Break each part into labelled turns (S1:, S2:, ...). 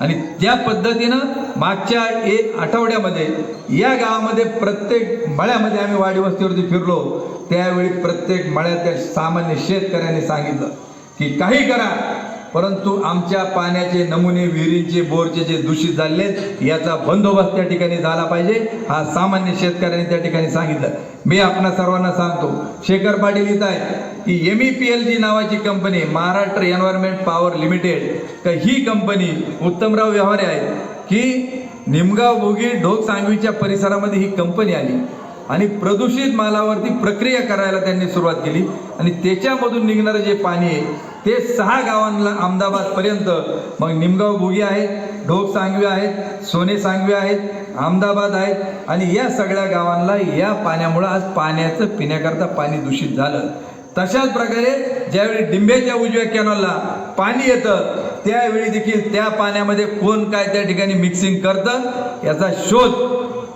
S1: आणि त्या पद्धतीनं मागच्या एक आठवड्यामध्ये या गावामध्ये प्रत्येक मळ्यामध्ये आम्ही वाडी वस्तीवरती फिरलो. त्यावेळी प्रत्येक मळ्यातील सामान्य शेतकऱ्यांनी सांगितलं की काही करा. परंतु आमच्या पाण्याचे नमुने विहिरींचे बोरचे जे दूषित झालेले आहेत, याचा बंदोबस्त त्या ठिकाणी झाला पाहिजे हा सामान्य शेतकऱ्यांनी त्या ठिकाणी सांगितलं. मी आपणा सर्वांना सांगतो शेखर पाटील इथं आहे की M E P L G नावाची company Maharashtra environment power limited तर ही कंपनी उत्तमराव व्यवहारे आहेत की निमगाव भोगी ढोक सांगवीच्या परिसरामध्ये ही कंपनी आली. आणि प्रदूषित मालावरती प्रक्रिया करायला त्यांनी सुरुवात केली. आणि त्याच्यामधून निघणारं जे पाणी आहे ते सहा गावांना अहमदाबाद पर्यंत मग निमगाव भुगी आहेत ढोक सांगवी आहेत सोने सांगवी आहेत अहमदाबाद आहेत. आणि या सगळ्या गावांना या पाण्यामुळं आज पाण्याचं पिण्याकरता पाणी दूषित झालं. तशाच प्रकारे ज्यावेळी डिंब्याच्या उजव्या कॅनॉलला पाणी येतं त्यावेळी देखील त्या पाण्यामध्ये कोण काय त्या ठिकाणी मिक्सिंग करतं याचा शोध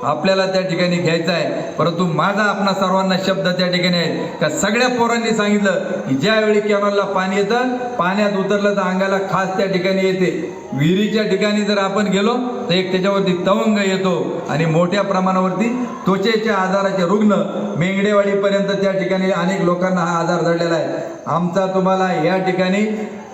S1: आपल्याला त्या ठिकाणी घ्यायचा आहे. परंतु माझा आपणा सर्वांना शब्द त्या ठिकाणी आहे का सगळ्या पोरांनी सांगितलं की ज्यावेळी कॅनॉलला पाणी येतं पाण्यात उतरलं तर अंगाला खास त्या ठिकाणी येते. विहिरीच्या ठिकाणी जर आपण गेलो तर एक त्याच्यावरती तवंग येतो आणि मोठ्या प्रमाणावरती त्वचेच्या आजाराचे रुग्ण मेंगडेवाडीपर्यंत त्या ठिकाणी अनेक लोकांना हा आजार धडलेला आहे. आमचा तुम्हाला या ठिकाणी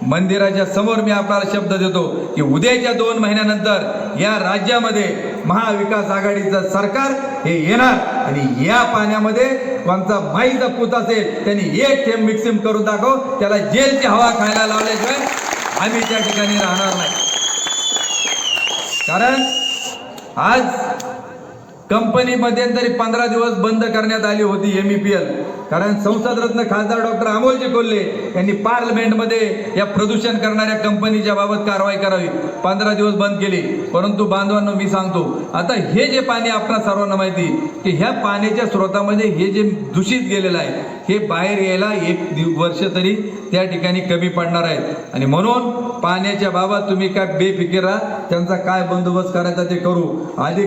S1: मंदिराच्या समोर मी आपल्याला शब्द देतो की उद्याच्या दोन महिन्यानंतर या राज्यामध्ये महाविकास आघाडीचं सरकार हे येणार. आणि या पाण्यामध्ये कोणता माईचा पूत असेल त्यांनी एक थेंब मिक्सिम करून दाखव. त्याला जेलची हवा खायला लावल्याशिवाय आम्ही त्या ठिकाणी राहणार नाही. कारण आज कंपनी मध्यंतरी पंधरा दिवस बंद करण्यात आली होती एम ई पी एल कारण संसदरत्न खासदार डॉक्टर अमोलजी कोल्हे यांनी पार्लमेंटमध्ये या प्रदूषण करणाऱ्या कंपनीच्या बाबत कारवाई करावी. पंधरा दिवस बंद केली. परंतु बांधवांना मी सांगतो आता हे जे पाणी आपणा सर्वांना माहिती की ह्या पाण्याच्या स्रोतामध्ये हे जे दूषित गेलेलं आहे हे बाहेर यायला एक वर्ष तरी त्या ठिकाणी कमी पडणार आहेत. आणि म्हणून पाण्याच्या बाबत तुम्ही काय बेफिकीर राहा त्यांचा काय बंदोबस्त करायचा ते करू. आधी